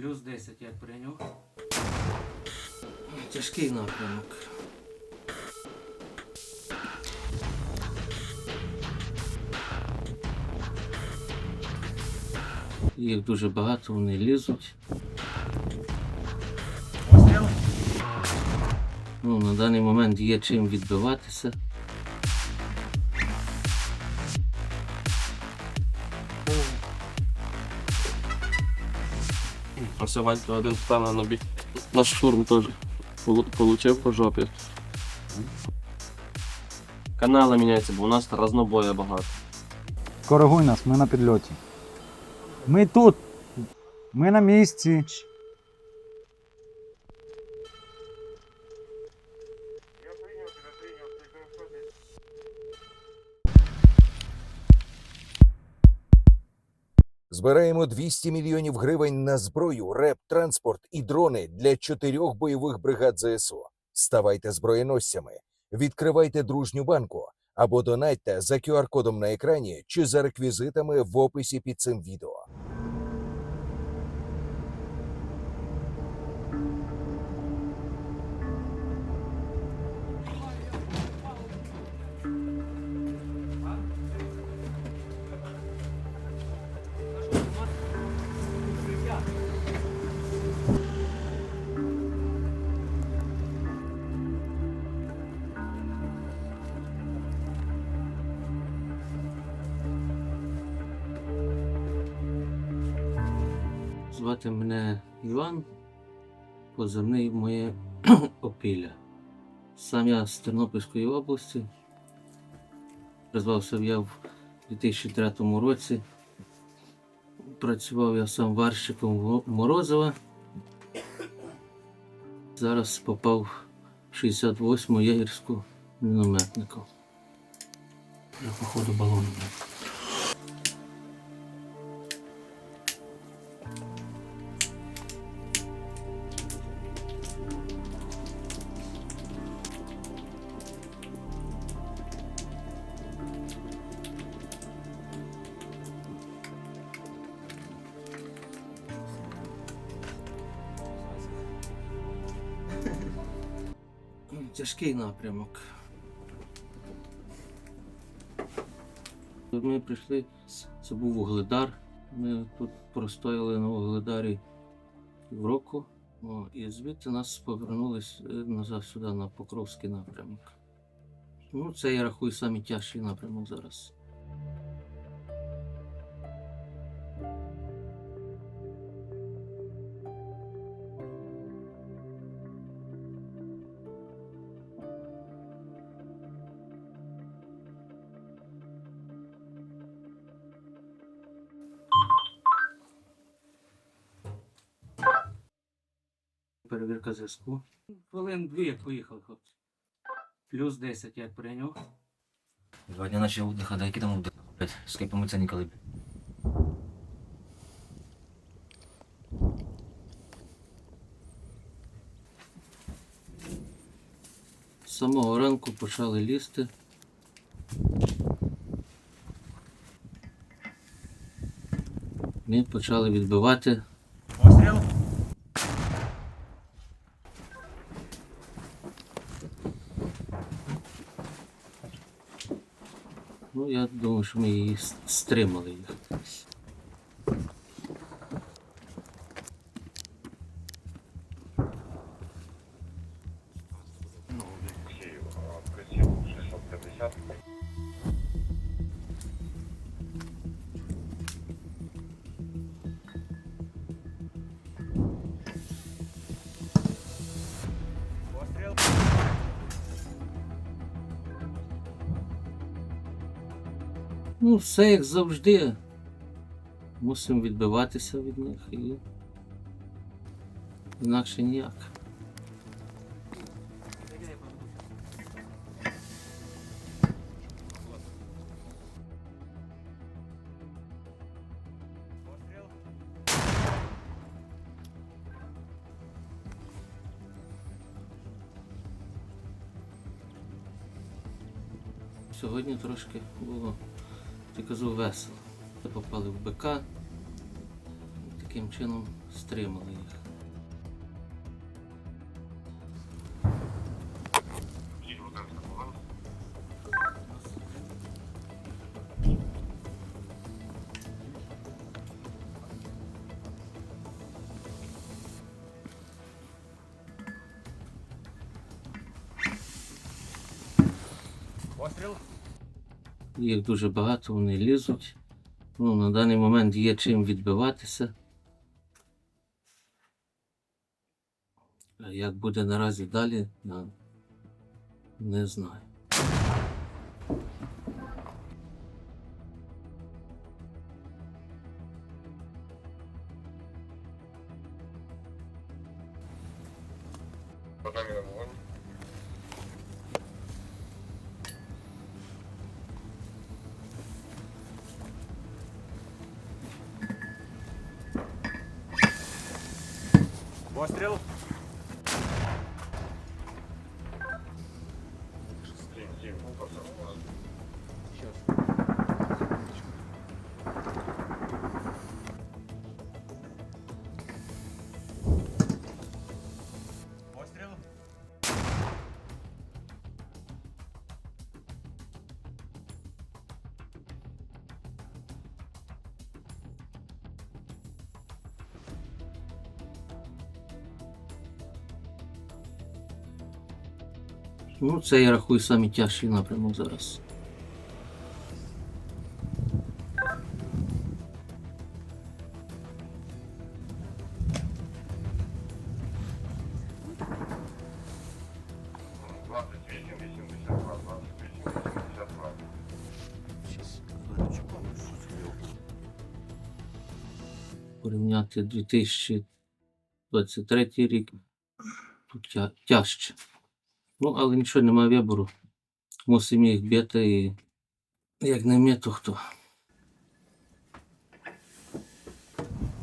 Плюс 10 як прийняв. Тяжкий напрямок. Їх дуже багато, вони лізуть. Ну, на даний момент є чим відбиватися. Ось Ванька один на бік. Наш штурм теж получив по жопі. Канали міняються, бо у нас разнобоя багато. Коригуй нас, ми на підльоті. Ми тут. Ми на місці. Збираємо 200 мільйонів гривень на зброю, реп, транспорт і дрони для чотирьох бойових бригад ЗСУ. Ставайте зброєносцями, відкривайте дружню банку або донатьте за QR-кодом на екрані чи за реквізитами в описі під цим відео. Звати мене Іван, позивний моє опілля. Сам я з Тернопільської області. Призвався я в 2003 році. Працював я сам варщиком Морозова. Зараз попав в 68-му ягерську мінометнику. Я походу балон. Тяжкий напрямок. Ми прийшли, це був Вугледар. Ми тут простояли на Вугледарі півроку. О, і звідти нас повернулись е, назад сюди на Покровський напрямок. Ну, це я рахую самий тяжкий напрямок зараз. Перевірка зв'язку. Хвилин дві як поїхали, хлопці. Плюс 10 як прийняв. Два дня начал отдыха, да какие там отдых, блядь, с кайпом ценникали. З самого ранку почали лізти. Ми почали відбивати. Ну, я думаю, що ми її стримали їх. Ну, все як завжди. Мусимо відбиватися від них і інакше ніяк. Сьогодні трошки було, я кажу, весело. Попали в БК. Таким чином стримали їх. Їх дуже багато, вони лізуть. Ну, на даний момент є чим відбиватися. Як буде наразі далі, не знаю. Ну, це я рахую самі тяжчий напрямок зараз. Порівняти 2023 рік тут тяжче. Ну, але нічого немає вибору. Мусимо їх бити і як не ми, то хто.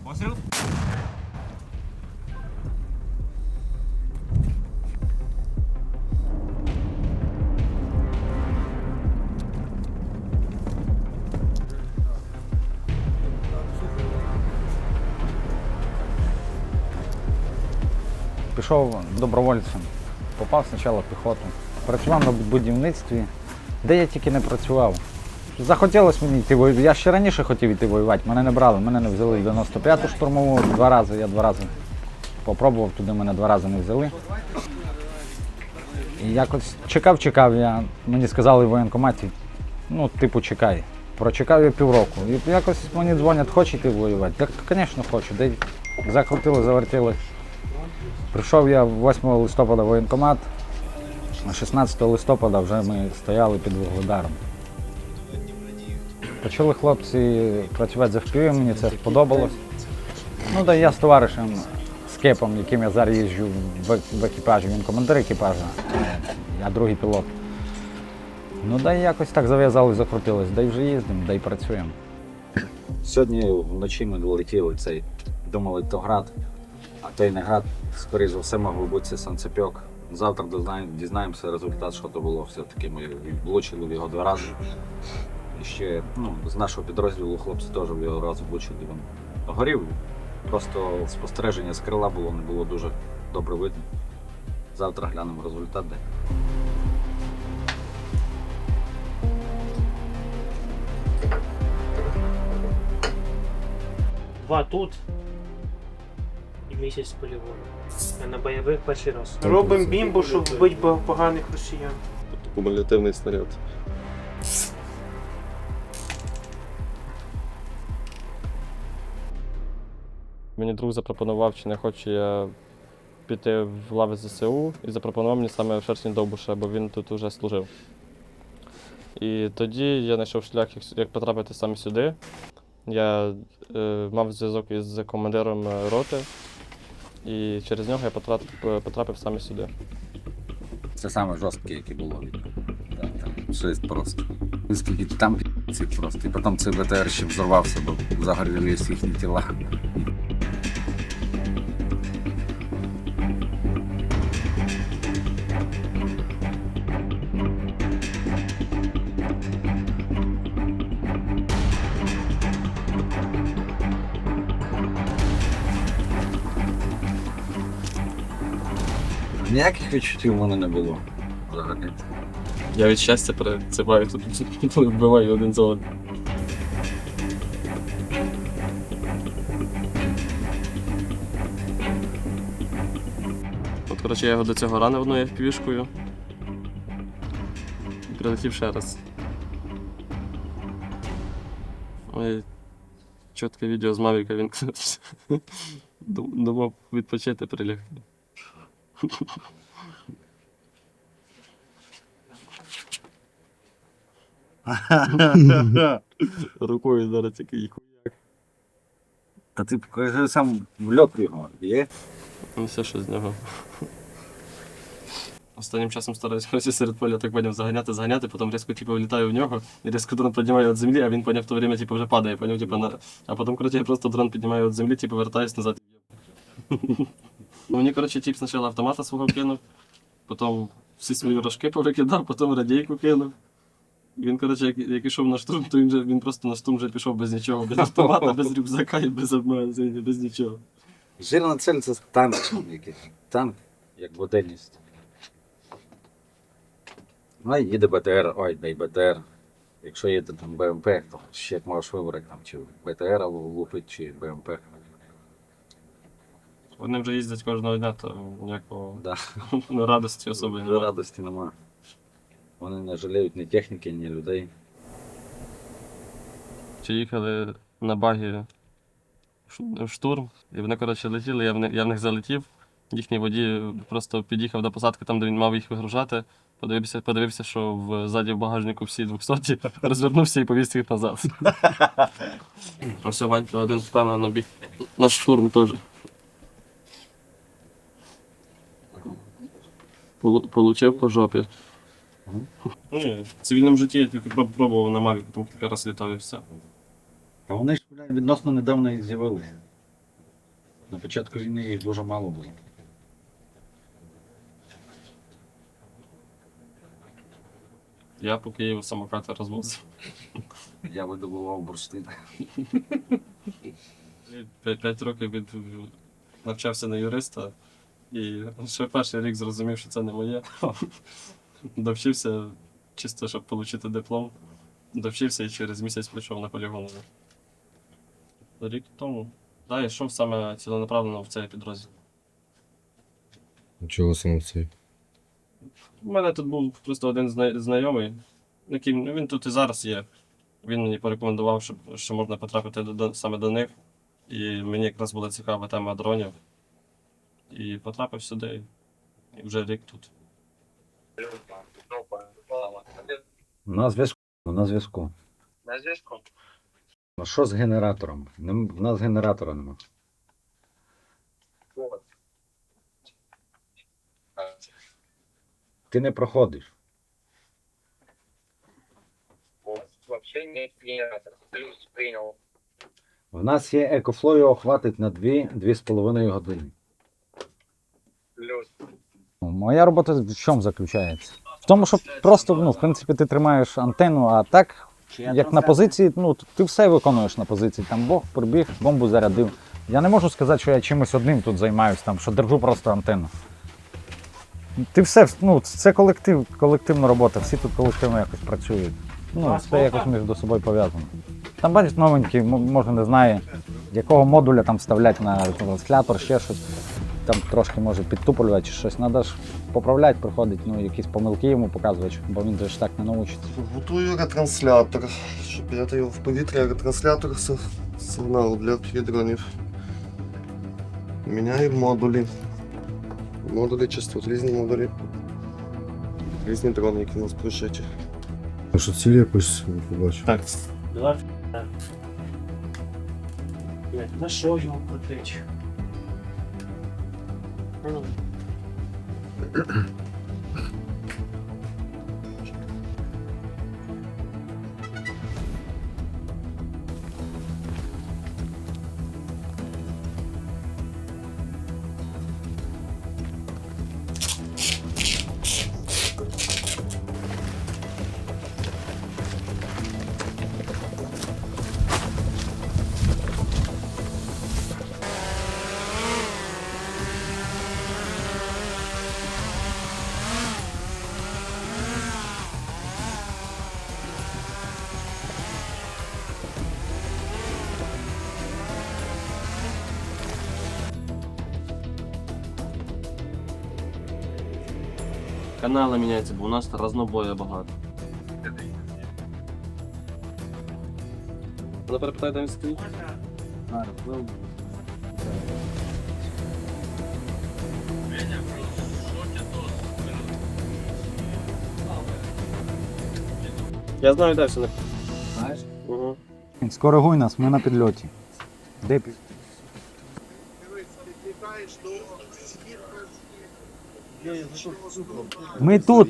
Постріл. Пішов добровольцем. Попав спочатку в піхоту. Працював на будівництві, де я тільки не працював. Захотілося мені йти воювати. Я ще раніше хотів йти воювати, мене не брали, мене не взяли в 95-ту штурмову два рази, я два рази попробував, туди мене два рази не взяли. І якось чекав, чекав я. Мені сказали в воєнкоматі, ну, типу, чекай. Прочекав я півроку. І якось мені дзвонять, хоче йти воювати. Так, звісно, хочу. Де закрутили, завертіли. Прийшов я 8 листопада в воєнкомат, а 16 листопада вже ми стояли під Вугледаром. Почали хлопці працювати за FPV, мені це сподобалось. Ну да я з товаришем, з кепом, яким я зараз їжджу в, екіпажі, він командир екіпажа, я другий пілот. Ну да якось так зав'язали, закрутилось, да й вже їздимо, да й працюємо. Сьогодні вночі ми долетіли цей, думали, то град, а то й не град. Скоріше за все, могло бути це санцепьок. Завтра дізнаємося результат, що то було. Все-таки ми влучили в його два рази. І ще ну, з нашого підрозділу хлопці теж в його раз влучили. Він горів. Просто спостереження з крила було, не було дуже добре видно. Завтра глянемо результат. Де. Два тут місяць полігону. А на бойових перший раз. Робимо бімбу, щоб вбити поганих росіян. Кумулятивний снаряд. Мені друг запропонував, чи не хочу я піти в лави ЗСУ і запропонував мені саме в Шершні Довбуша, бо він тут уже служив. І тоді я знайшов шлях, як- як потрапити саме сюди. Я е, мав зв'язок із командиром е, роти, і через нього я потрапив, потрапив саме сюди. Це саме жорстке, яке було. Да, там Шесть просто. Скільки там ці просто. І потім цей БТР ще взорвався, бо загорілись їхні тіла. Відчуттів в мене не було. Взагалі. Я від щастя перециваю тут, вбиваю один за одним. От, коротше, я його до цього ранив одною пішкою. І прилетів ще раз. Ой, чітке відео з Мавіка він думав відпочити прилягти. Рукою зараз тільки їх. Та ти покажи сам в льот його. Є? Ну, все, що з нього. Останнім часом стараюся серед поля так поняв заганяти, заганяти, потім різко типу, влітаю в нього, і різко дрон піднімаю від землі, а він поняв в то время типу, вже падає, поняв, типу, на... а потім коротше, я просто дрон піднімаю від землі, типу, вертаюсь назад. Мені, коротше, тип спочатку автомата свого кинув, потім всі свої рожки повикидав, потім радійку кинув. Він, коротше, як, як ішов на штурм, то він, же, він просто на штурм вже пішов без нічого, без автомата, без рюкзака і без обмежень, без нічого. Жирна цель це танк якийсь. Танк, як буденність. Ну, їде БТР, ой, не БТР. Якщо їде там БМП, то ще як можеш вибрати там, чи БТР лупить, чи БМП. Вони вже їздять кожного дня, то ніякого Да. радості особи немає. радості нема. Вони не жаліють ні техніки, ні людей. Чи їхали на багі в штурм, і вони, коротше, летіли, я в, них, я в них залетів. Їхній водій просто під'їхав до посадки там, де він мав їх вигружати. Подивився, подивився, що в ззаді в багажнику всі 200, розвернувся і повіз їх назад. Ось Ванька один впевнено біг на штурм теж. Получив по жопі. Ні, в цивільному житті я тільки проб- пробував на Маві, тому кілька раз літав і все. А вони ж блядь, відносно недавно і з'явилися. На початку війни їх дуже мало було. Я по Києву самокати розвозив. Я видобував бурштин. П'ять, п'ять років від навчався на юриста і ще перший рік зрозумів, що це не моє. Довчився чисто, щоб отримати диплом. Довчився і через місяць прийшов на полігон. Рік тому. Так, йшов саме ціленаправленно в цей підрозділ. Чого саме цей? У мене тут був просто один зна- знайомий, який ну, він тут і зараз є. Він мені порекомендував, що, що можна потрапити до, до- саме до них. І мені якраз була цікава тема дронів. І потрапив сюди. І вже рік тут. На зв'язку. На зв'язку. На зв'язку. Ну що з генератором? Нем- В нас генератора нема. Ти не проходиш. Вообще нет генератора. Плюс принял. В нас є екофло, його хватить на 2-2,5 години. Ну, Моя робота в чому заключається? В тому, що просто, ну, в принципі, ти тримаєш антенну, а так, як на позиції, ну, ти все виконуєш на позиції. Там Бог прибіг, бомбу зарядив. Я не можу сказати, що я чимось одним тут займаюся, там, що держу просто антенну. Ти все, ну, це колектив, колективна робота, всі тут колективно якось працюють. Ну, це якось між собою пов'язано. Там бачиш новенький, може не знає, якого модуля там вставляти на транслятор, ще щось. Там трошки може підтуплювати чи щось. Треба ж поправляти, приходить, ну, якісь помилки йому показувати, бо він же ж так не научиться. Готую ретранслятор, щоб передати його в повітря, ретранслятор сигналу для дронів. Міняю модулі. Модулі частот, різні модулі. Різні дрони, які у нас пришиті. А що цілі якось побачив? Так. Два. На що його крутить? Ну, Канали міняються, бо у нас разнобоя багато. Ну, перепитай, де він стоїть. Я знаю, де все. Знаєш? Угу. Скоригуй нас, ми на підльоті. Де пі- Ми тут.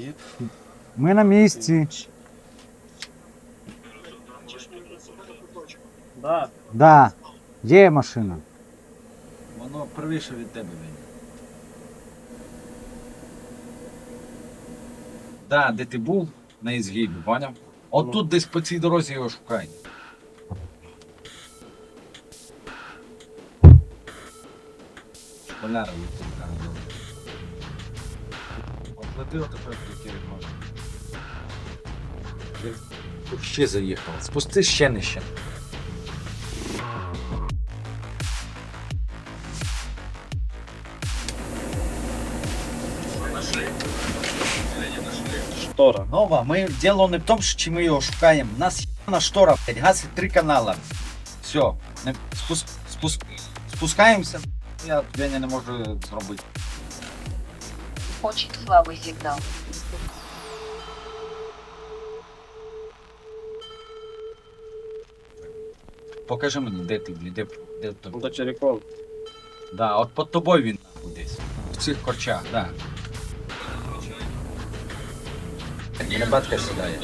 Ми на місці. Да. Да. Є машина. Воно правіше від тебе він. Да, де ти був на ізгибі, поняв? От тут десь по цій дорозі його шукай. Школяра відтинка. От лети отепер прикинь може. Він ще заїхав. Спусти ще нижче. Штора. Нова, ми діло не в тому, що чи ми його шукаємо. У нас є штора, блядь, гасить три канала. Все, не, спус, спус, спускаємося. Я Веня не можу зробити. Очень слабый сигнал. Покажи мені, де ти, де, де ти. До Черекон. Да, от під тобою він нахуй десь. В цих корчах, да. Ребятка сідає.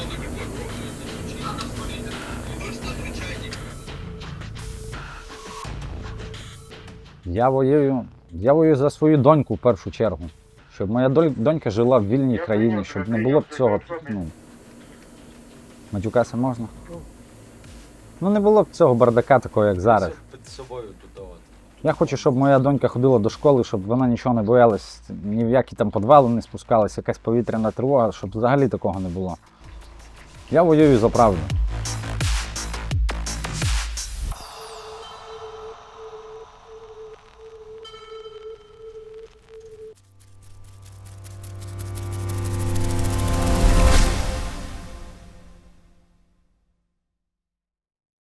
Я воюю, я воюю за свою доньку в першу чергу. Щоб моя донька жила в вільній країні, щоб не було б цього. Ну, матюкася можна? Ну не було б цього бардака такого, як зараз. Під собою. Я хочу, щоб моя донька ходила до школи, щоб вона нічого не боялась, ні в які там підвали не спускалась, якась повітряна тривога, щоб взагалі такого не було. Я воюю за правду.